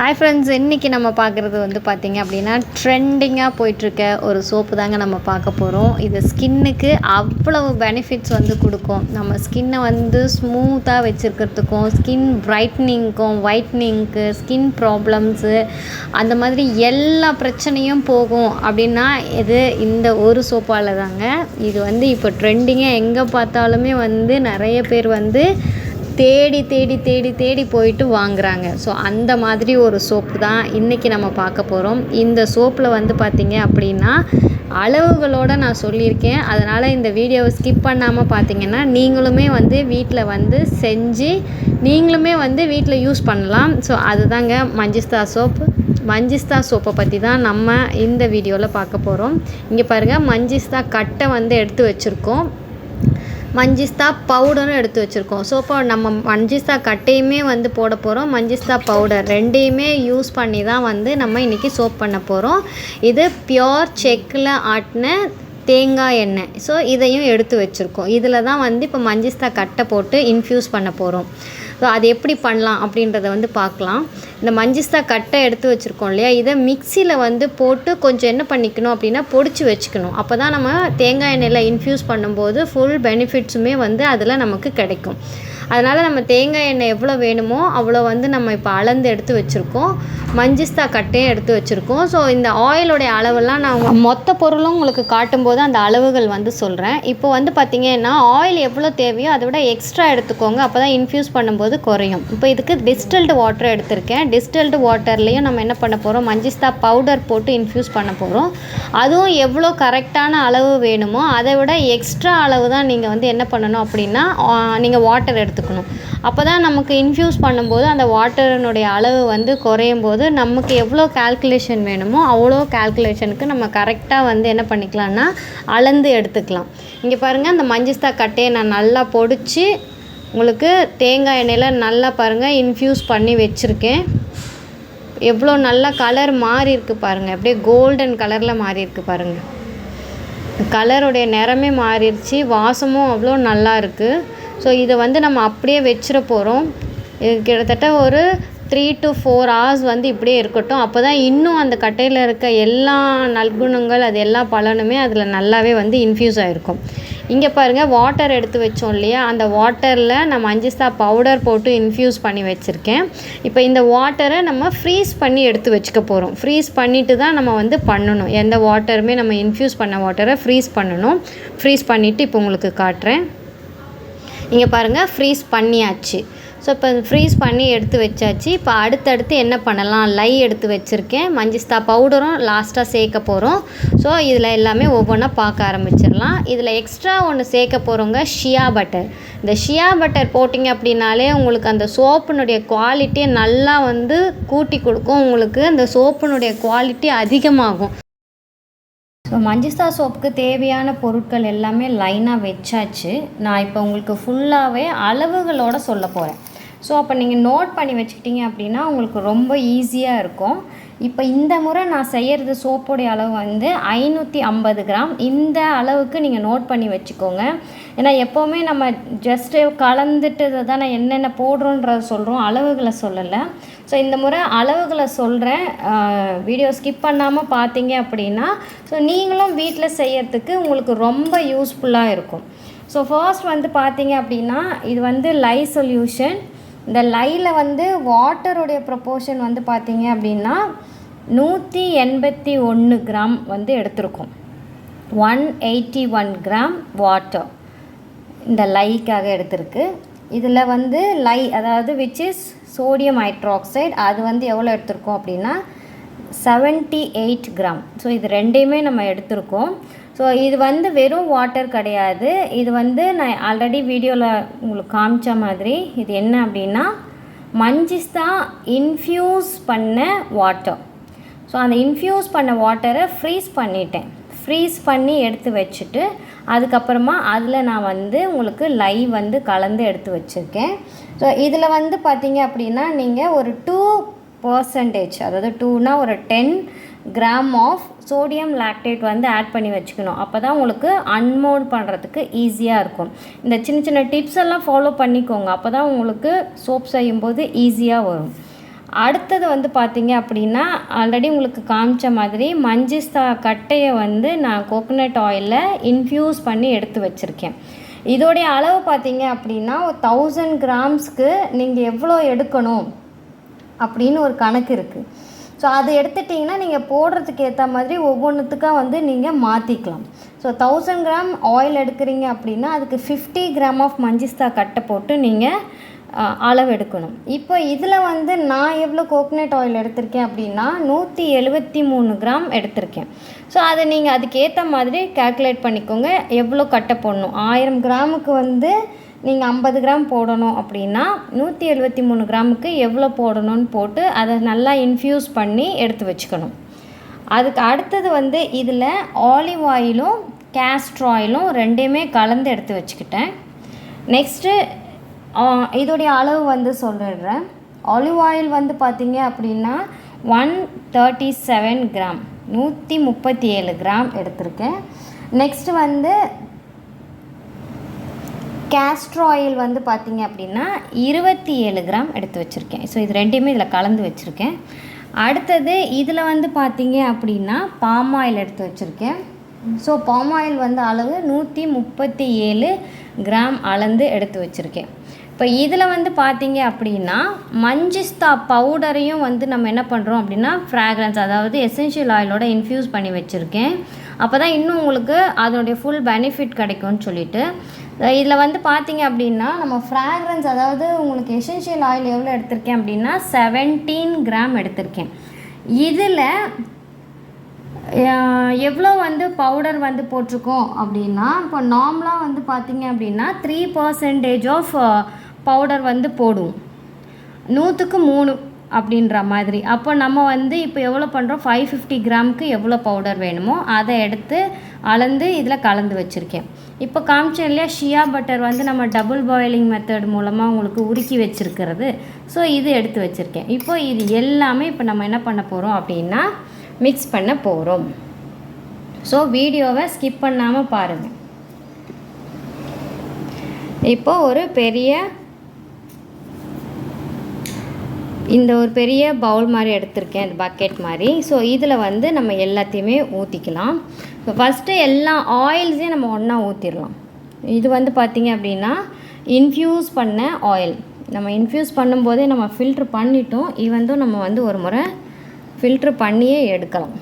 Hi friends இன்றைக்கி நம்ம பார்க்குறது வந்து பார்த்திங்க அப்படின்னா ட்ரெண்டிங்காக போயிட்டுருக்க ஒரு சோப்பு தாங்க நம்ம பார்க்க போகிறோம் இது ஸ்கின்னுக்கு அவ்வளவு பெனிஃபிட்ஸ் வந்து கொடுக்கும். நம்ம ஸ்கின்னை வந்து ஸ்மூத்தாக வச்சுருக்கிறதுக்கும் ஸ்கின் பிரைட்னிங்க்கும் ஒயிட்னிங்க்கு ஸ்கின் ப்ராப்ளம்ஸு அந்த மாதிரி எல்லா பிரச்சனையும் போகும் அப்படின்னா இது இந்த ஒரு சோப்பால் தாங்க. இது வந்து இப்போ ட்ரெண்டிங்காக எங்கே பார்த்தாலுமே வந்து நிறைய பேர் வந்து தேடி தேடி தேடி தேடி போயிட்டு வாங்குறாங்க. ஸோ அந்த மாதிரி ஒரு சோப்பு தான் இன்றைக்கி நம்ம பார்க்க போகிறோம் இந்த சோப்பில் வந்து பார்த்திங்க அப்படின்னா அளவுகளோடு நான் சொல்லியிருக்கேன். அதனால் இந்த வீடியோவை ஸ்கிப் பண்ணாமல் பார்த்தீங்கன்னா நீங்களுமே வந்து வீட்டில் வந்து செஞ்சு நீங்களுமே வந்து வீட்டில் யூஸ் பண்ணலாம். ஸோ அதுதாங்க மஞ்சிஸ்தா சோப்பு மஞ்சிஸ்தா சோப்பை பற்றி தான் நம்ம இந்த வீடியோவில் பார்க்க போகிறோம் இங்கே பாருங்கள் மஞ்சிஸ்தா கட்டை வந்து எடுத்து வச்சுருக்கோம். மஞ்சிஸ்தா பவுடரும் எடுத்து வச்சுருக்கோம். ஸோ இப்போ நம்ம மஞ்சிஸ்தா கட்டையுமே வந்து போட போகிறோம் மஞ்சிஸ்தா பவுடர் ரெண்டையுமே யூஸ் பண்ணி தான் வந்து நம்ம இன்றைக்கி சோப் பண்ண போகிறோம் இது பியோர் செக்கில் ஆட்டின தேங்காய் எண்ணெய். ஸோ இதையும் எடுத்து வச்சுருக்கோம். இதில் தான் வந்து இப்போ மஞ்சிஸ்தா கட்டை போட்டு இன்ஃப்யூஸ் பண்ண போகிறோம் ஸோ அது எப்படி பண்ணலாம் அப்படின்றத வந்து பார்க்கலாம். இந்த மஞ்சிஸ்தா கட்டை எடுத்து வச்சுருக்கோம் இல்லையா? இதை மிக்சியில் வந்து போட்டு கொஞ்சம் என்ன பண்ணிக்கணும் அப்படின்னா பொடிச்சு வச்சுக்கணும். அப்போ தான் நம்ம தேங்காய் எண்ணெயில் இன்ஃப்யூஸ் பண்ணும்போது ஃபுல் பெனிஃபிட்ஸுமே வந்து அதில் நமக்கு கிடைக்கும். அதனால் நம்ம தேங்காய் எண்ணெய் எவ்வளோ வேணுமோ அவ்வளோ வந்து நம்ம இப்போ அளந்து எடுத்து வச்சுருக்கோம். மஞ்சிஸ்தா கட்டையும் எடுத்து வச்சுருக்கோம். ஸோ இந்த ஆயிலுடைய அளவெல்லாம் நான் மொத்த பொருளும் உங்களுக்கு காட்டும்போது அந்த அளவுகள் வந்து சொல்கிறேன் இப்போ வந்து பார்த்திங்கன்னா ஆயில் எவ்வளோ தேவையோ அதை விட எக்ஸ்ட்ரா எடுத்துக்கோங்க. அப்போ தான் இன்ஃப்யூஸ் பண்ணும்போது குறையும். இப்போ இதுக்கு டிஸ்டல்டு வாட்டர் எடுத்திருக்கேன். டிஸ்டல்டு வாட்டர்லேயும் நம்ம என்ன பண்ண போகிறோம் மஞ்சிஸ்தா பவுடர் போட்டு இன்ஃப்யூஸ் பண்ண போகிறோம் அதுவும் எவ்வளோ கரெக்டான அளவு வேணுமோ அதை விட எக்ஸ்ட்ரா அளவு தான் நீங்கள் வந்து என்ன பண்ணணும் அப்படின்னா நீங்கள் வாட்டர் எடுத்துக்கணும் அப்போ தான் நமக்கு இன்ஃப்யூஸ் பண்ணும்போது அந்த வாட்டரினுடைய அளவு வந்து குறையும் போது நமக்கு எவ்வளோ கால்குலேஷன் வேணுமோ அவ்வளோ கால்குலேஷனுக்கு நம்ம கரெக்டாக வந்து என்ன பண்ணிக்கலாம்னா அளந்து எடுத்துக்கலாம். இங்கே பாருங்கள் அந்த மஞ்சஸ்தா கட்டையை நான் நல்லா பொடிச்சு உங்களுக்கு தேங்காய் எண்ணெயில் நல்லா பாருங்கள் இன்ஃப்யூஸ் பண்ணி வச்சுருக்கேன். எவ்வளோ நல்லா கலர் மாறி இருக்கு பாருங்கள் அப்படியே கோல்டன் கலரில் மாறி இருக்கு பாருங்கள் கலருடைய நிறமே மாறிடுச்சு. வாசமும் அவ்வளோ நல்லா இருக்குது ஸோ இதை வந்து நம்ம அப்படியே வச்சிட போகிறோம் இது கிட்டத்தட்ட ஒரு த்ரீ டு ஃபோர் ஹவர்ஸ் வந்து இப்படியே இருக்கட்டும். அப்போ தான் இன்னும் அந்த கட்டையில் இருக்க எல்லா நல்குணங்கள் அது எல்லா பலனுமே அதில் நல்லாவே வந்து இன்ஃப்யூஸ் ஆகிருக்கும் இங்கே பாருங்கள் வாட்டர் எடுத்து வச்சோம் இல்லையா? அந்த வாட்டரில் நம்ம மஞ்சிஸ்தா பவுடர் போட்டு இன்ஃப்யூஸ் பண்ணி வச்சுருக்கேன். இப்போ இந்த வாட்டரை நம்ம ஃப்ரீஸ் பண்ணி எடுத்து வச்சுக்க போகிறோம் ஃப்ரீஸ் பண்ணிவிட்டு தான் நம்ம வந்து பண்ணணும். எந்த வாட்டருமே நம்ம இன்ஃப்யூஸ் பண்ண வாட்டரை ஃப்ரீஸ் பண்ணணும். ஃப்ரீஸ் பண்ணிவிட்டு இப்போ உங்களுக்கு காட்டுறேன். இங்கே பாருங்கள் ஃப்ரீஸ் பண்ணியாச்சு. ஸோ இப்போ ஃப்ரீஸ் பண்ணி எடுத்து வச்சாச்சு. இப்போ அடுத்தடுத்து என்ன பண்ணலாம்? லை எடுத்து வச்சுருக்கேன். மஞ்சிஸ்தா பவுடரும் லாஸ்ட்டாக சேர்க்க போகிறோம் ஸோ இதில் எல்லாமே ஒவ்வொன்றா பார்க்க ஆரம்பிச்சிடலாம். இதில் எக்ஸ்ட்ரா ஒன்று சேர்க்க போகிறவங்க ஷியா பட்டர் இந்த ஷியா பட்டர் போட்டிங்க அப்படின்னாலே உங்களுக்கு அந்த சோப்புனுடைய குவாலிட்டியை நல்லா வந்து கூட்டி கொடுக்கும். உங்களுக்கு அந்த சோப்பினுடைய குவாலிட்டி அதிகமாகும். ஸோ மஞ்சிஸ்தா சோப்புக்கு தேவையான பொருட்கள் எல்லாமே லைனாக வச்சாச்சு. நான் இப்போ உங்களுக்கு ஃபுல்லாகவே அளவுகளோட சொல்ல போகிறேன் ஸோ அப்போ நீங்கள் நோட் பண்ணி வச்சுக்கிட்டீங்க அப்படின்னா உங்களுக்கு ரொம்ப ஈஸியாக இருக்கும். இப்போ இந்த முறை நான் செய்கிறது சோப்புடைய அளவு வந்து ஐநூற்றி ஐம்பது கிராம். இந்த அளவுக்கு நீங்கள் நோட் பண்ணி வச்சுக்கோங்க. ஏன்னா எப்போவுமே நம்ம ஜஸ்ட்டு கலந்துட்டு தானே என்னென்ன போடுறோன்றத சொல்கிறோம் அளவுகளை சொல்லலை. ஸோ இந்த முறை அளவுகளை சொல்கிறேன் வீடியோ ஸ்கிப் பண்ணாமல் பார்த்தீங்க அப்படின்னா ஸோ நீங்களும் வீட்டில் செய்யறதுக்கு உங்களுக்கு ரொம்ப யூஸ்ஃபுல்லாக இருக்கும். ஸோ ஃபர்ஸ்ட் வந்து பார்த்தீங்க அப்படின்னா இது வந்து லை சொல்யூஷன் இந்த லையில் வந்து வாட்டருடைய ப்ரொப்போர்ஷன் வந்து பார்த்தீங்க அப்படின்னா நூற்றி எண்பத்தி ஒன்று கிராம் வந்து எடுத்திருக்கோம். One eighty one gram water இந்த லைக்காக எடுத்திருக்கு. இதில் வந்து லை அதாவது விச் இஸ் சோடியம் ஹைட்ராக்சைடு அது வந்து எவ்வளோ எடுத்திருக்கோம் அப்படின்னா செவன்ட்டி எயிட் கிராம். ஸோ இது ரெண்டையுமே நம்ம எடுத்திருக்கோம். ஸோ இது வந்து வெறும் வாட்டர் கிடையாது. இது வந்து நான் ஆல்ரெடி வீடியோவில் உங்களுக்கு காமிச்ச மாதிரி இது என்ன அப்படின்னா மஞ்சிஸ்தா இன்ஃப்யூஸ் பண்ண வாட்டர் ஸோ அந்த இன்ஃப்யூஸ் பண்ண வாட்டரை ஃப்ரீஸ் பண்ணிட்டேன். ஃப்ரீஸ் பண்ணி எடுத்து வச்சுட்டு அதுக்கப்புறமா அதில் நான் வந்து உங்களுக்கு லைவ் வந்து கலந்து எடுத்து வச்சுருக்கேன். ஸோ இதில் வந்து பார்த்தீங்க அப்படின்னா நீங்கள் ஒரு டூ பர்சன்டேஜ் அதாவது டூனா ஒரு ten gram of sodium lactate வந்து ஆட் பண்ணி வச்சுக்கணும். அப்போ தான் உங்களுக்கு அன்மோல்ட் பண்ணுறதுக்கு ஈஸியாக இருக்கும். இந்த சின்ன சின்ன டிப்ஸ் எல்லாம் ஃபாலோ பண்ணிக்கோங்க. அப்போ தான் உங்களுக்கு சோப் செய்யும்போது ஈஸியாக வரும். அடுத்தது வந்து பார்த்தீங்க அப்படின்னா ஆல்ரெடி உங்களுக்கு காமிச்ச மாதிரி மஞ்சிஸ்தா கட்டையை வந்து நான் கோகோனட் ஆயிலில் இன்ஃப்யூஸ் பண்ணி எடுத்து வச்சுருக்கேன். இதோடைய அளவு பார்த்தீங்க அப்படின்னா ஒரு தௌசண்ட் கிராம்ஸ்க்கு நீங்கள் எவ்வளோ எடுக்கணும் அப்படின்னு ஒரு கணக்கு இருக்குது ஸோ அதை எடுத்துட்டிங்கன்னா நீங்கள் போடுறதுக்கு ஏற்ற மாதிரி ஒவ்வொன்றுத்துக்காக வந்து நீங்கள் மாற்றிக்கலாம் ஸோ தௌசண்ட் கிராம் ஆயில் எடுக்கிறீங்க அப்படின்னா அதுக்கு ஃபிஃப்டி கிராம் ஆஃப் மஞ்சிஸ்தா கட்டை போட்டு நீங்கள் அளவு எடுக்கணும். இப்போ இதில் வந்து நான் எவ்வளோ கோகனட் ஆயில் எடுத்திருக்கேன் அப்படின்னா நூற்றி எழுபத்தி மூணு கிராம் எடுத்திருக்கேன். ஸோ அதை நீங்கள் அதுக்கேற்ற மாதிரி கால்குலேட் பண்ணிக்கோங்க. எவ்வளோ கட்டை போடணும்? ஆயிரம் கிராமுக்கு வந்து நீங்கள் ஐம்பது கிராம் போடணும் அப்படின்னா நூற்றி எழுபத்தி மூணு கிராமுக்கு எவ்வளோ போடணும்னு போட்டு அதை நல்லா இன்ஃப்யூஸ் பண்ணி எடுத்து வச்சுக்கணும். அதுக்கு அடுத்தது வந்து இதில் ஆலிவ் ஆயிலும் கேஸ்ட்ரு ஆயிலும் ரெண்டையுமே கலந்து எடுத்து வச்சுக்கிட்டேன். நெக்ஸ்ட்டு இதோடைய அளவு வந்து சொல்லிடுறேன் ஆலிவ் ஆயில் வந்து பார்த்தீங்க அப்படின்னா ஒன் தேர்ட்டி செவன் கிராம் நூற்றி முப்பத்தி ஏழு கிராம் எடுத்திருக்கேன். நெக்ஸ்ட்டு வந்து கேஸ்ட்ரு ஆயில் வந்து பார்த்திங்க அப்படின்னா இருபத்தி ஏழு கிராம் எடுத்து வச்சுருக்கேன். ஸோ இது ரெண்டையுமே இதில் கலந்து வச்சுருக்கேன். அடுத்தது இதில் வந்து பார்த்திங்க அப்படின்னா பாம் ஆயில் எடுத்து வச்சுருக்கேன். ஸோ பாம் ஆயில் வந்து அளவு நூற்றி முப்பத்தி ஏழு கிராம் அளந்து எடுத்து வச்சுருக்கேன். இப்போ இதில் வந்து பார்த்தீங்க அப்படின்னா மஞ்சிஸ்தா பவுடரையும் வந்து நம்ம என்ன பண்ணுறோம் அப்படின்னா ஃப்ராக்ரன்ஸ் அதாவது எசென்ஷியல் ஆயிலோட இன்ஃப்யூஸ் பண்ணி வச்சுருக்கேன். அப்போ தான் இன்னும் உங்களுக்கு அதனுடைய ஃபுல் பெனிஃபிட் கிடைக்கும்னு சொல்லிட்டு இதில் வந்து பார்த்தீங்க அப்படின்னா நம்ம ஃப்ராக்ரன்ஸ் அதாவது உங்களுக்கு எசென்ஷியல் ஆயில் எவ்வளோ எடுத்திருக்கேன் அப்படின்னா செவன்டீன் கிராம் எடுத்திருக்கேன். இதில் எவ்வளோ வந்து பவுடர் வந்து போட்டிருக்கோம் அப்படின்னா இப்போ நார்மலாக வந்து பார்த்தீங்க அப்படின்னா த்ரீ பர்சன்டேஜ் ஆஃப் பவுடர் வந்து போடுவோம் நூற்றுக்கு மூணு அப்படின்ற மாதிரி. அப்போ நம்ம வந்து இப்போ எவ்வளோ பண்ணுறோம் ஃபைவ் ஃபிஃப்டி கிராமுக்கு எவ்வளோ பவுடர் வேணுமோ அதை எடுத்து அளந்து இதில் கலந்து வச்சுருக்கேன். இப்போ காமிச்சேன் இல்லையா ஷியா பட்டர் வந்து நம்ம டபுள் பாயிலிங் மெத்தட் மூலமாக உங்களுக்கு உருக்கி வச்சுருக்கிறது. ஸோ இது எடுத்து வச்சுருக்கேன். இப்போ இது எல்லாமே இப்போ நம்ம என்ன பண்ண போகிறோம் அப்படின்னா மிக்ஸ் பண்ண போகிறோம் ஸோ வீடியோவை ஸ்கிப் பண்ணாமல் பாருங்கள் இப்போ ஒரு பெரிய இந்த ஒரு பெரிய பவுல் மாதிரி எடுத்திருக்கேன் இந்த பக்கெட் மாதிரி. ஸோ இதில் வந்து நம்ம எல்லாத்தையுமே ஊற்றிக்கலாம் இப்போ ஃபஸ்ட்டு எல்லா ஆயில்ஸையும் நம்ம ஒன்றா ஊற்றிடலாம் இது வந்து பார்த்திங்க அப்படின்னா இன்ஃப்யூஸ் பண்ண ஆயில் நம்ம இன்ஃப்யூஸ் பண்ணும்போதே நம்ம ஃபில்ட்ரு பண்ணிட்டோம். இது நம்ம வந்து ஒரு முறை ஃபில்ட்ரு பண்ணியே எடுக்கலாம்.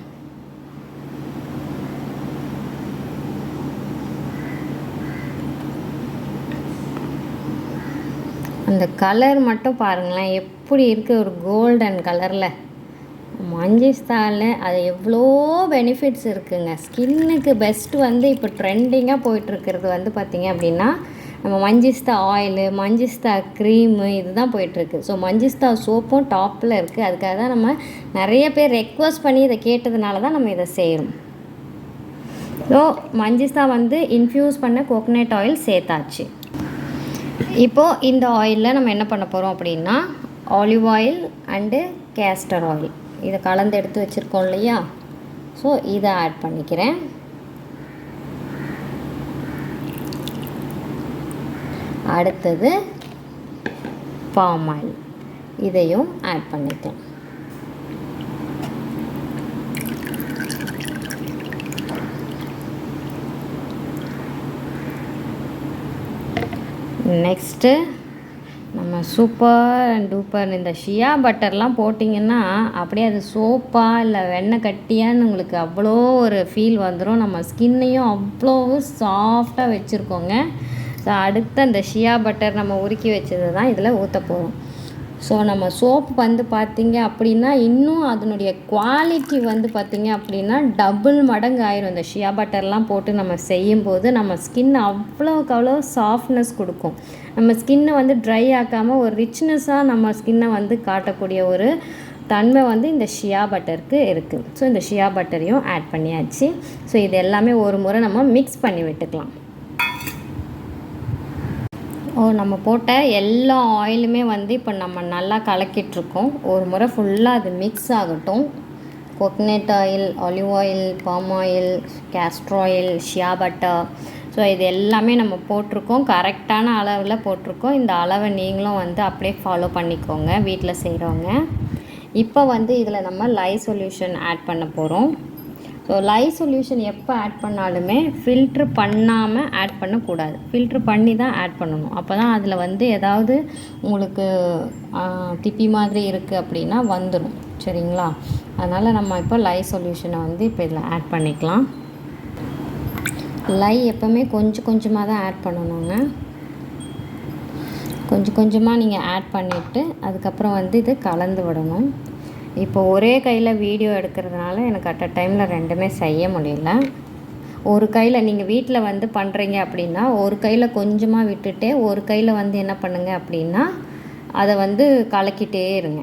அந்த கலர் மட்டும் பாருங்களேன். எப்படி இருக்குது ஒரு கோல்டன் கலரில் மஞ்சிஸ்தாலில் அது எவ்வளோ பெனிஃபிட்ஸ் இருக்குங்க. ஸ்கின்னுக்கு பெஸ்ட்டு வந்து இப்போ ட்ரெண்டிங்காக போயிட்டுருக்கிறது வந்து பார்த்திங்க அப்படின்னா நம்ம மஞ்சிஸ்தா ஆயிலு மஞ்சிஸ்தா க்ரீமு இதுதான் போயிட்டுருக்கு. ஸோ மஞ்சிஸ்தா சோப்பும் டாப்பில் இருக்குது அதுக்காக தான் நம்ம நிறைய பேர் ரெக்வஸ்ட் பண்ணி இதை கேட்டதுனால தான் நம்ம இதை செய்கிறோம் ஸோ மஞ்சிஸ்தா வந்து இன்ஃப்யூஸ் பண்ண கோகனட் ஆயில் சேர்த்தாச்சு. இப்போது இந்த ஆயிலில் நம்ம என்ன பண்ண போகிறோம் அப்படின்னா olive oil and castor oil இதை கலந்து எடுத்து வச்சுருக்கோம் இல்லையா? ஸோ இதை ஆட் பண்ணிக்கிறேன். அடுத்தது பாம் ஆயில் இதையும் ஆட் பண்ணிக்கலாம் நெக்ஸ்ட்டு சூப்பர் அண்ட் டூப்பர். இந்த ஷியா பட்டர்லாம் போட்டிங்கன்னா அப்படியே அது சோப்பாக இல்லை வெண்ணெய் கட்டியான்னு உங்களுக்கு அவ்வளோ ஒரு ஃபீல் வந்துடும் நம்ம ஸ்கின்னையும் அவ்வளோ சாஃப்டாக வச்சுருக்கோங்க. ஸோ அடுத்த அந்த ஷியா பட்டர் நம்ம உருக்கி வச்சது தான் இதில் ஊற்ற போகிறோம் ஸோ நம்ம சோப் வந்து பார்த்திங்க அப்படின்னா இன்னும் அதனுடைய குவாலிட்டி வந்து பார்த்திங்க அப்படின்னா டபுள் மடங்கு ஆயிரும் இந்த ஷியா பட்டர்லாம் போட்டு நம்ம செய்யும்போது நம்ம ஸ்கின் அவ்வளோக்கு அவ்வளோ சாஃப்ட்னஸ் கொடுக்கும். நம்ம ஸ்கின்னை வந்து ட்ரை ஆக்காமல் ஒரு ரிச்னஸாக நம்ம ஸ்கின்னை வந்து காட்டக்கூடிய ஒரு தன்மை வந்து இந்த ஷியா பட்டருக்கு இருக்குது ஸோ இந்த ஷியா பட்டரையும் ஆட் பண்ணியாச்சு. ஸோ இது எல்லாமே ஒரு முறை நம்ம மிக்ஸ் பண்ணி விட்டுக்கலாம். நம்ம போட்ட எல்லா ஆயிலுமே வந்து இப்போ நம்ம நல்லா கலக்கிட்டுருக்கோம். ஒரு முறை ஃபுல்லாக அது மிக்ஸ் ஆகட்டும். Coconut oil olive oil palm oil castor oil shea butter so இது எல்லாமே நம்ம போட்டிருக்கோம். கரெக்டான அளவில் போட்டிருக்கோம். இந்த அளவை நீங்களும் வந்து அப்படியே ஃபாலோ பண்ணிக்கோங்க வீட்டில் செய்கிறவங்க இப்போ வந்து இதில் நம்ம லை சொல்யூஷன் ஆட் பண்ண போகிறோம் ஸோ லை சொல்யூஷன் எப்போ ஆட் பண்ணாலுமே ஃபில்ட்ரு பண்ணாமல் ஆட் பண்ணக்கூடாது. ஃபில்ட்ரு பண்ணி தான் ஆட் பண்ணணும். அப்போ தான் அதில் வந்து ஏதாவது உங்களுக்கு திப்பி மாதிரி இருக்குது அப்படின்னா வந்துடும் சரிங்களா? அதனால் நம்ம இப்போ லை சொல்யூஷனை வந்து இப்போ இதில் ஆட் பண்ணிக்கலாம். லை எப்போவுமே கொஞ்சம் கொஞ்சமாக தான் ஆட் பண்ணணுங்க. கொஞ்சம் கொஞ்சமாக நீங்கள் ஆட் பண்ணிவிட்டு அதுக்கப்புறம் வந்து இது கலந்து விடணும். இப்போ ஒரே கையில் வீடியோ எடுக்கிறதுனால எனக்கு அட் அ டைமில் ரெண்டுமே செய்ய முடியல. ஒரு கையில் நீங்கள் வீட்டில் வந்து பண்ணுறீங்க அப்படின்னா ஒரு கையில் கொஞ்சமாக விட்டுட்டு ஒரு கையில் வந்து என்ன பண்ணுங்க அப்படின்னா அதை வந்து கலக்கிட்டே இருங்க.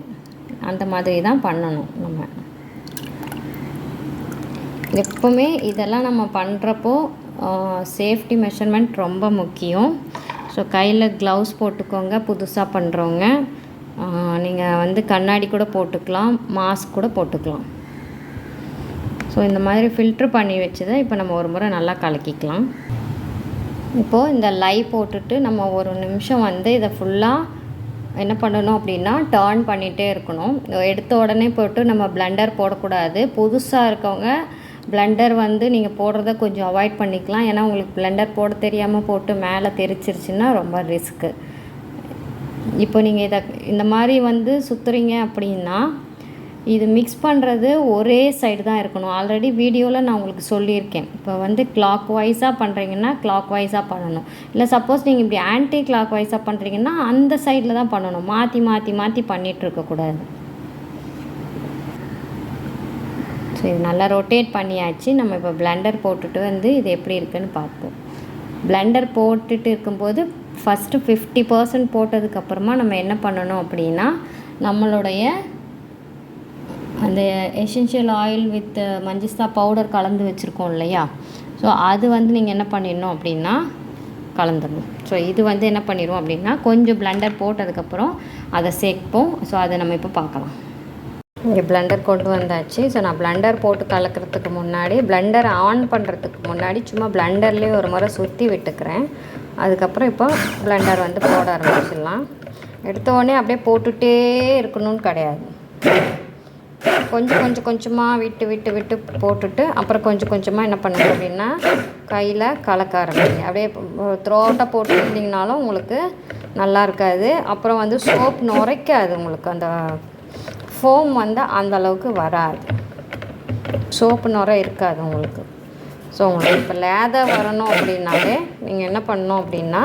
அந்த மாதிரி தான் பண்ணணும் நம்ம. எப்போவுமே இதெல்லாம் நம்ம பண்ணுறப்போ சேஃப்டி மெஷர்மெண்ட் ரொம்ப முக்கியம். ஸோ கையில் க்ளவுஸ் போட்டுக்கோங்க புதுசாக பண்ணுறவங்க நீங்கள் வந்து கண்ணாடி கூட போட்டுக்கலாம் மாஸ்க் கூட போட்டுக்கலாம். ஸோ இந்த மாதிரி ஃபில்ட்ரு பண்ணி வச்சதை இப்போ நம்ம ஒரு முறை நல்லா கலக்கிக்கலாம். இப்போது இந்த லை போட்டுட்டு நம்ம ஒரு நிமிஷம் வந்து இதை ஃபுல்லாக என்ன பண்ணணும் அப்படின்னா டேர்ன் பண்ணிகிட்டே இருக்கணும். எடுத்த உடனே போட்டு நம்ம பிளெண்டர் போடக்கூடாது. புதுசாக இருக்கவங்க பிளெண்டர் வந்து நீங்கள் போடுறத கொஞ்சம் அவாய்ட் பண்ணிக்கலாம். ஏன்னா உங்களுக்கு பிளெண்டர் போட தெரியாமல் போட்டு மேலே தெரிச்சிருச்சுன்னா ரொம்ப ரிஸ்க்கு இப்போ நீங்கள் இதை இந்த மாதிரி வந்து சுற்றுறீங்க அப்படின்னா இது மிக்ஸ் பண்ணுறது ஒரே சைடு தான் இருக்கணும். ஆல்ரெடி வீடியோவில் நான் உங்களுக்கு சொல்லியிருக்கேன். இப்போ வந்து கிளாக் வைஸாக பண்ணுறீங்கன்னா கிளாக் வைஸாக பண்ணணும். இல்லை சப்போஸ் நீங்கள் இப்படி ஆன்டி கிளாக் வைஸாக பண்ணுறீங்கன்னா அந்த சைடில் தான் பண்ணணும். மாற்றி மாற்றி மாற்றி பண்ணிகிட்டு இருக்கக்கூடாது ஸோ இது நல்லா ரொட்டேட் பண்ணியாச்சு. நம்ம இப்போ பிளெண்டர் போட்டுட்டு வந்து இது எப்படி இருக்குன்னு பார்ப்போம். பிளெண்டர் போட்டுட்டு இருக்கும்போது ஃபஸ்ட்டு ஃபிஃப்டி பர்சன்ட் போட்டதுக்கப்புறமா நம்ம என்ன பண்ணணும் அப்படின்னா நம்மளுடைய அந்த essential oil with manjistha powder கலந்து வச்சுருக்கோம் இல்லையா? ஸோ அது வந்து நீங்கள் என்ன பண்ணிடணும் அப்படின்னா கலந்துடணும். ஸோ இது வந்து என்ன பண்ணிடுவோம் அப்படின்னா கொஞ்சம் பிளண்டர் போட்டதுக்கப்புறம் அதை சேர்ப்போம். ஸோ அதை நம்ம இப்போ பார்க்கலாம். இங்கே பிளண்டர் கொண்டு வந்தாச்சு. ஸோ நான் பிளண்டர் போட்டு கலக்கிறதுக்கு முன்னாடி பிளண்டர் ஆன் பண்ணுறதுக்கு முன்னாடி சும்மா பிளண்டர்லேயே ஒரு முறை சுற்றி விட்டுக்கிறேன். அதுக்கப்புறம் இப்போ பிளெண்டர் வந்து போட ஆரம்பிச்சிடலாம். எடுத்த உடனே அப்படியே போட்டுகிட்டே இருக்கணும்னு கிடையாது. கொஞ்சம் கொஞ்சம் கொஞ்சமாக விட்டு விட்டு விட்டு போட்டுட்டு அப்புறம் கொஞ்சம் கொஞ்சமாக என்ன பண்ணுங்க அப்படின்னா கையில் கலக்க ஆரம்பிங்க. அப்படியே த்ரோட்டாக போட்டுருந்தீங்கனாலும் உங்களுக்கு நல்லா இருக்காது. அப்புறம் வந்து சோப் நுரைக்காது உங்களுக்கு. அந்த ஃபோம் வந்து அந்தளவுக்கு வராது. சோப்பு நுரை இருக்காது உங்களுக்கு. ஸோ உங்களுக்கு இப்போ லேதர் வரணும் அப்படின்னாலே நீங்கள் என்ன பண்ணணும் அப்படின்னா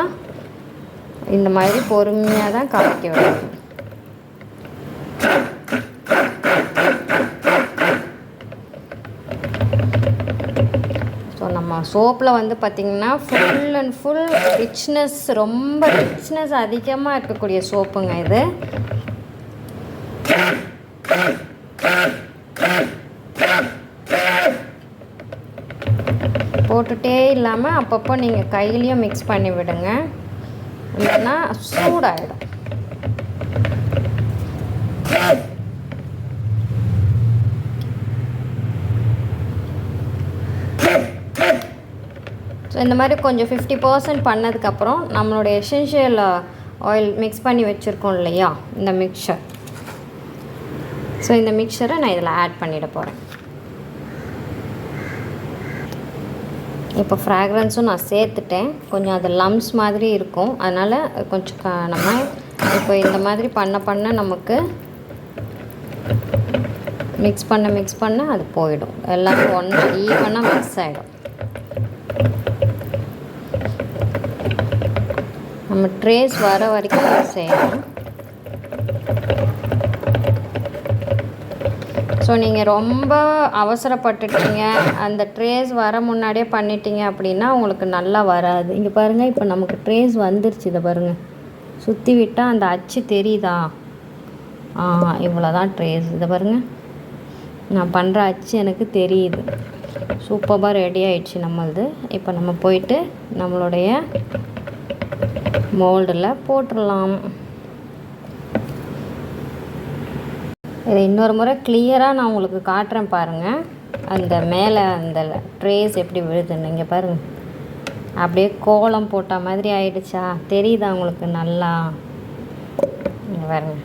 இந்த மாதிரி பொறுமையாக தான் காய்க்க வேணும் ஸோ நம்ம சோப்பில் வந்து பார்த்திங்கன்னா ஃபுல் அண்ட் ஃபுல் ரிச்னஸ் ரொம்ப ரிச்னஸ் அதிகமாக இருக்கக்கூடிய சோப்புங்க இது. போட்டுட்டே இல்லாமல் அப்பப்போ நீங்கள் கையிலையும் மிக்ஸ் பண்ணி விடுங்க. இல்லைன்னா சூடாயிடும். ஸோ இந்த மாதிரி கொஞ்சம் ஃபிஃப்டி பர்சன்ட் பண்ணதுக்கப்புறம் நம்மளோட எசென்ஷியல் ஆயில் மிக்ஸ் பண்ணி வச்சுருக்கோம் இல்லையா? இந்த மிக்சர் ஸோ இந்த மிக்சரை நான் இதில் ஆட் பண்ணிட போகிறேன் இப்போ ஃப்ராக்ரன்ஸும் நான் சேர்த்துட்டேன். கொஞ்சம் அது லம்ஸ் மாதிரி இருக்கும். அதனால் கொஞ்சம் க நம்ம இப்போ இந்த மாதிரி பண்ண பண்ண நமக்கு மிக்ஸ் பண்ண மிக்ஸ் பண்ண அது போயிடும். எல்லாமே ஒன்றா ஈவனாக மிக்ஸ் ஆகிடும் நம்ம ட்ரேஸ் வர வரைக்கும் செய்யணும் ஸோ நீங்கள் ரொம்ப அவசரப்பட்டுட்டீங்க. அந்த ட்ரேஸ் வர முன்னாடியே பண்ணிட்டீங்க அப்படின்னா உங்களுக்கு நல்லா வராது. இங்கே பாருங்கள் இப்போ நமக்கு ட்ரேஸ் வந்துருச்சு இதை பாருங்கள் சுற்றி விட்டால் அந்த அச்சு தெரியுதா? ஆ இவ்வளோ தான் ட்ரேஸ் இதை பாருங்கள் நான் பண்ணுற அச்சு எனக்கு தெரியுது. சூப்பராக ரெடி ஆயிடுச்சு நம்மளது. இப்போ நம்ம போயிட்டு நம்மளுடைய மோல்டில் போட்டுடலாம். இதை இன்னொரு முறை கிளியராக நான் உங்களுக்கு காட்டுறேன் பாருங்கள் அந்த மேலே அந்த ட்ரேஸ் எப்படி விழுதுன்னு. இங்கே பாருங்கள் அப்படியே கோலம் போட்ட மாதிரி ஆயிடுச்சா? தெரியுதா உங்களுக்கு நல்லா? இங்கே பாருங்க.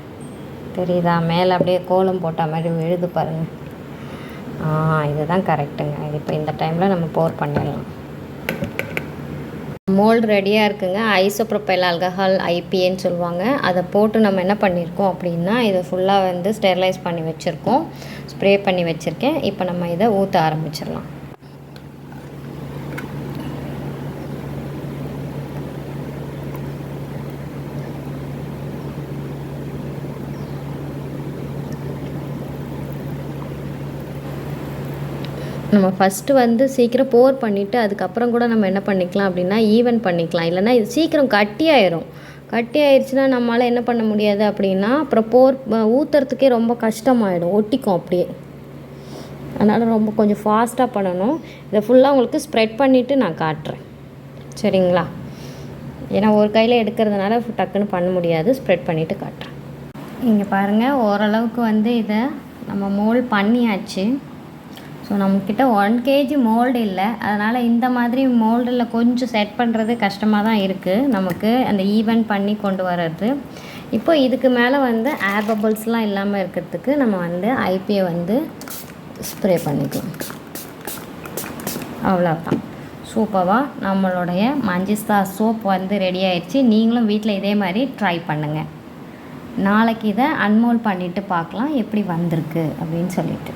தெரியுதா? மேலே அப்படியே கோலம் போட்ட மாதிரி விழுது பாருங்கள் ஆ இதுதான் கரெக்டுங்க இப்போ இந்த டைமில் நம்ம போர் பண்ணிடலாம். மோல்டு ரெடியாக இருக்குங்க. ஐசோப்ரோப்பைல் ஆல்கஹால் ஐபிஏன்னு சொல்லுவாங்க. அதை போட்டு நம்ம என்ன பண்ணியிருக்கோம் அப்படின்னா இதை ஃபுல்லாக வந்து ஸ்டெர்லைஸ் பண்ணி வச்சுருக்கோம். ஸ்ப்ரே பண்ணி வச்சுருக்கேன். இப்போ நம்ம இதை ஊற்ற ஆரம்பிச்சிடலாம். நம்ம ஃபஸ்ட்டு வந்து சீக்கிரம் போர் பண்ணிவிட்டு அதுக்கப்புறம் கூட நம்ம என்ன பண்ணிக்கலாம் அப்படின்னா ஈவன் பண்ணிக்கலாம். இல்லைன்னா இது சீக்கிரம் கட்டி ஆயிரும். கட்டி ஆயிடுச்சுன்னா நம்மளால் என்ன பண்ண முடியாது அப்படின்னா அப்புறம் போர் ஊற்றுறதுக்கே ரொம்ப கஷ்டமாயிடும். ஒட்டிக்கும் அப்படியே. அதனால் ரொம்ப கொஞ்சம் ஃபாஸ்ட்டாக பண்ணணும். இதை ஃபுல்லாக உங்களுக்கு ஸ்ப்ரெட் பண்ணிவிட்டு நான் காட்டுறேன். சரிங்களா? ஏன்னா ஒரு கையில் எடுக்கிறதுனால டக்குன்னு பண்ண முடியாது. ஸ்ப்ரெட் பண்ணிவிட்டு காட்டுறேன். இங்கே பாருங்கள் ஓரளவுக்கு வந்து இதை நம்ம மோல் பண்ணியாச்சு. ஸோ நம்மக்கிட்ட ஒன் கேஜி மோல்டு இல்லை. அதனால் இந்த மாதிரி மோல்டில் கொஞ்சம் செட் பண்ணுறது கஷ்டமாக தான் இருக்குது நமக்கு அந்த ஈவன் பண்ணி கொண்டு வர்றது. இப்போ இதுக்கு மேலே வந்து ஏர் பபிள்ஸ்லாம் இல்லாமல் இருக்கிறதுக்கு நம்ம வந்து ஐபியை வந்து ஸ்ப்ரே பண்ணிக்கலாம். அவ்வளோதான் சூப்பராக நம்மளுடைய மஞ்சிஸ்தா சோப் வந்து ரெடி ஆயிடுச்சு. நீங்களும் வீட்டில் இதே மாதிரி ட்ரை பண்ணுங்கள் நாளைக்கு இதை அன்மோல் பண்ணிவிட்டு பார்க்கலாம். எப்படி வந்திருக்கு அப்படின்னு சொல்லிட்டு.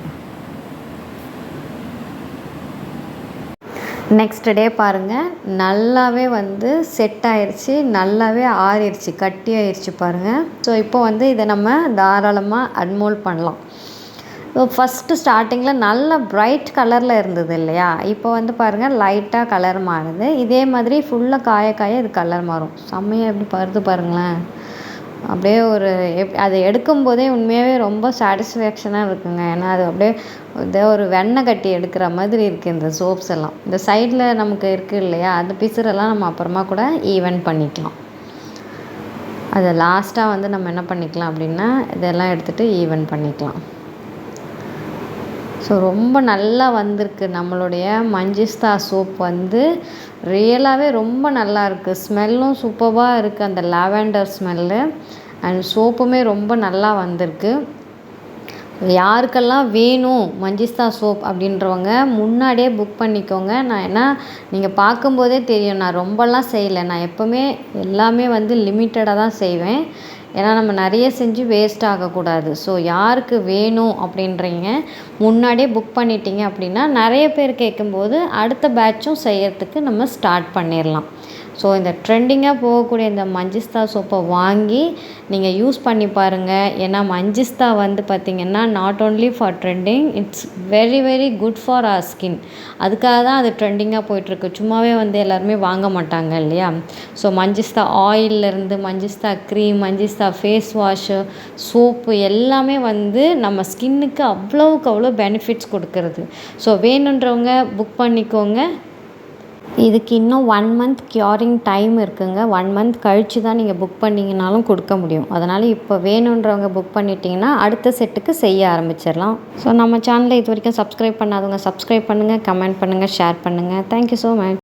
நெக்ஸ்ட் டே பாருங்கள் நல்லாவே வந்து செட் ஆயிடுச்சு நல்லாவே ஆறிடுச்சு கட்டி ஆயிடுச்சு பாருங்கள் ஸோ இப்போ வந்து இதை நம்ம தாராளமாக அன்மோல் பண்ணலாம். ஸோ ஃபஸ்ட்டு ஸ்டார்டிங்கில் நல்ல ப்ரைட் கலரில் இருந்தது இல்லையா? இப்போ வந்து பாருங்கள் லைட்டாக கலர் மாறுது. இதே மாதிரி ஃபுல்லாக காய காய இது கலர் மாறும். செம்மையாக எப்படி பருது பாருங்களேன். அப்படியே ஒரு எப் அதை எடுக்கும்போதே உண்மையாகவே ரொம்ப சாட்டிஸ்ஃபேக்ஷனாக இருக்குங்க. ஏன்னா அது அப்படியே ஏதோ ஒரு வெண்ணெய் கட்டி எடுக்கிற மாதிரி இருக்குது இந்த சோப்ஸ் எல்லாம். இந்த சைடில் நமக்கு இருக்குது இல்லையா? அந்த பிசுரெல்லாம் நம்ம அப்புறமா கூட ஈவன் பண்ணிக்கலாம். அதை லாஸ்ட்டாக வந்து நம்ம என்ன பண்ணிக்கலாம் அப்படின்னா இதெல்லாம் எடுத்துகிட்டு ஈவன் பண்ணிக்கலாம். ஸோ ரொம்ப நல்லா வந்திருக்கு. நம்மளுடைய மஞ்சிஸ்தா சோப் வந்து ரியலாகவே ரொம்ப நல்லா இருக்குது ஸ்மெல்லும் சூப்பராக இருக்குது அந்த லாவெண்டர் ஸ்மெல்லு அண்ட் சோப்புமே ரொம்ப நல்லா வந்திருக்கு. யாருக்கெல்லாம் வேணும் மஞ்சிஸ்தா சோப் அப்படின்றவங்க முன்னாடியே புக் பண்ணிக்கோங்க. நான் ஏன்னா நீங்கள் பார்க்கும்போதே தெரியும் நான் ரொம்பலாம் செய்யலை. நான் எப்போவுமே எல்லாமே வந்து லிமிட்டடாக தான் செய்வேன். ஏன்னா நம்ம நிறைய செஞ்சு வேஸ்ட் ஆகக்கூடாது. ஸோ யாருக்கு வேணும் அப்படின்றீங்க முன்னாடியே புக் பண்ணிட்டீங்க அப்படின்னா நிறைய பேர் கேட்கும்போது அடுத்த பேட்சும் செய்யறதுக்கு நம்ம ஸ்டார்ட் பண்ணிடலாம் ஸோ இந்த ட்ரெண்டிங்காக போகக்கூடிய இந்த மஞ்சிஸ்தா சோப்பை வாங்கி நீங்கள் யூஸ் பண்ணி பாருங்கள் ஏன்னா மஞ்சிஸ்தா வந்து பார்த்திங்கன்னா not only for trending it's very very good for our skin அதுக்காக தான் அது ட்ரெண்டிங்காக போயிட்டுருக்கு. சும்மாவே வந்து எல்லாருமே வாங்க மாட்டாங்க இல்லையா? So manjistha ஆயிலிருந்து manjistha cream manjistha face wash soap எல்லாமே வந்து நம்ம ஸ்கின்னுக்கு அவ்வளோவுக்கு அவ்வளோ பெனிஃபிட்ஸ் கொடுக்கறது. ஸோ வேணுன்றவங்க புக் பண்ணிக்கோங்க. இதுக்கு இன்னும் ஒன் மந்த் க்யூரிங் டைம் இருக்குங்க. ஒன் மந்த் கழித்து தான் நீங்கள் புக் பண்ணிங்கனாலும் கொடுக்க முடியும். அதனால் இப்போ வேணுன்றவங்க புக் பண்ணிட்டீங்கன்னா அடுத்த செட்டுக்கு செய்ய ஆரம்பிச்சிடலாம். ஸோ நம்ம சேனலை இது வரைக்கும் சப்ஸ்கிரைப் பண்ணாதவங்க சப்ஸ்கிரைப் பண்ணுங்கள் கமெண்ட் பண்ணுங்கள் ஷேர் பண்ணுங்கள் தேங்க்யூ ஸோ மச்